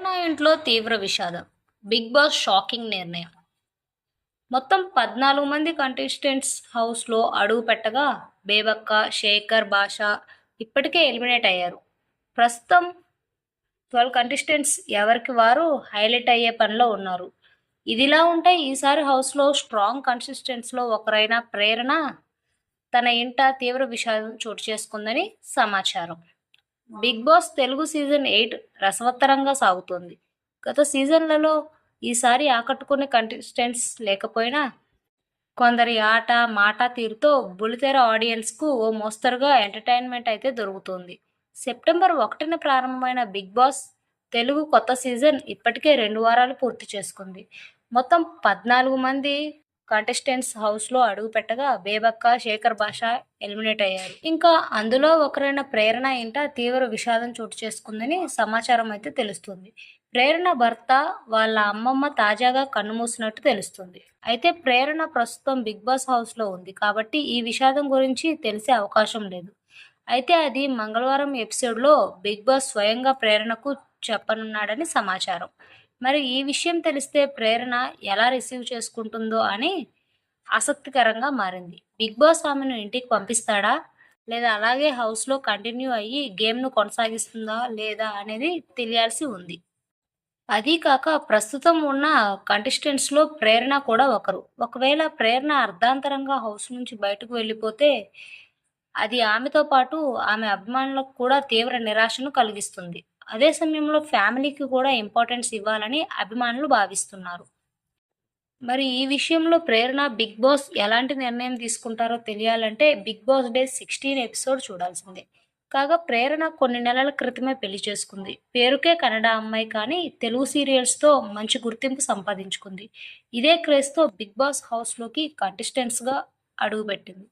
ప్రేరణ ఇంట్లో తీవ్ర విషాదం. బిగ్ బాస్ షాకింగ్ నిర్ణయం. మొత్తం పద్నాలుగు మంది కంటెస్టెంట్స్ హౌస్లో అడుగు పెట్టగా బేబక్క శేఖర్ భాష ఇప్పటికే ఎలిమినేట్ అయ్యారు. ప్రస్తుతం ట్వెల్వ్ కంటెస్టెంట్స్ ఎవరికి వారు హైలైట్ అయ్యే పనిలో ఉన్నారు. ఇదిలా ఉంటే ఈసారి హౌస్లో స్ట్రాంగ్ కన్సిస్టెంట్స్లో ఒకరైన ప్రేరణ తన ఇంట తీవ్ర విషాదం చోటు చేసుకుందని సమాచారం. Big Boss Telugu season eight రసవత్తరంగా సాగుతోంది. గత సీజన్లలో ఈసారి ఆకట్టుకునే కంటెస్టెంట్స్ లేకపోయినా కొందరి ఆట మాట తీరుతో బులితెర ఆడియన్స్కు ఓ మోస్తరుగా ఎంటర్టైన్మెంట్ అయితే దొరుకుతుంది. సెప్టెంబర్ ఒకటిన ప్రారంభమైన బిగ్ బాస్ తెలుగు కొత్త సీజన్ ఇప్పటికే రెండు వారాలు పూర్తి చేసుకుంది. మొత్తం పద్నాలుగు మంది కంటెస్టెంట్స్ హౌస్లో అడుగుపెట్టగా బేబక్క శేఖర్ భాష ఎలిమినేట్ అయ్యారు. ఇంకా అందులో ఒకరైన ప్రేరణ ఇంట తీవ్ర విషాదం చోటు చేసుకుందని సమాచారం అయితే తెలుస్తుంది. ప్రేరణ భర్త వాళ్ళ అమ్మమ్మ తాజాగా కన్నుమూసినట్టు తెలుస్తుంది. అయితే ప్రేరణ ప్రస్తుతం బిగ్ బాస్ హౌస్లో ఉంది కాబట్టి ఈ విషాదం గురించి తెలిసే అవకాశం లేదు. అయితే అది మంగళవారం ఎపిసోడ్లో బిగ్ బాస్ స్వయంగా ప్రేరణకు చెప్పనున్నాడని సమాచారం. మరి ఈ విషయం తెలిస్తే ప్రేరణ ఎలా రిసీవ్ చేసుకుంటుందో అని ఆసక్తికరంగా మారింది. బిగ్ బాస్ ఆమెను ఇంటికి పంపిస్తాడా? లేదా అలాగే హౌస్లో కంటిన్యూ అయ్యి గేమ్ను కొనసాగిస్తుందా లేదా అనేది తెలియాల్సి ఉంది. అదీ కాక ప్రస్తుతం ఉన్న కంటెస్టెంట్స్లో ప్రేరణ కూడా ఒకరు. ఒకవేళ ప్రేరణ అర్ధాంతరంగా హౌస్ నుంచి బయటకు వెళ్ళిపోతే అది ఆమెతో పాటు ఆమె అభిమానులకు కూడా తీవ్ర నిరాశను కలిగిస్తుంది. అదే సమయంలో ఫ్యామిలీకి కూడా ఇంపార్టెన్స్ ఇవ్వాలని అభిమానులు భావిస్తున్నారు. మరి ఈ విషయంలో ప్రేరణ బిగ్ బాస్ ఎలాంటి నిర్ణయం తీసుకుంటారో తెలియాలంటే Big Boss day sixteen episode చూడాల్సిందే. కాగా ప్రేరణ కొన్ని నెలల క్రితమే పెళ్ళి చేసుకుంది. పేరుకే కన్నడ అమ్మాయి కానీ తెలుగు సీరియల్స్తో మంచి గుర్తింపు సంపాదించుకుంది. ఇదే క్రేజ్తో బిగ్ బాస్ హౌస్లోకి కంటెస్టెంట్స్గా అడుగుపెట్టింది.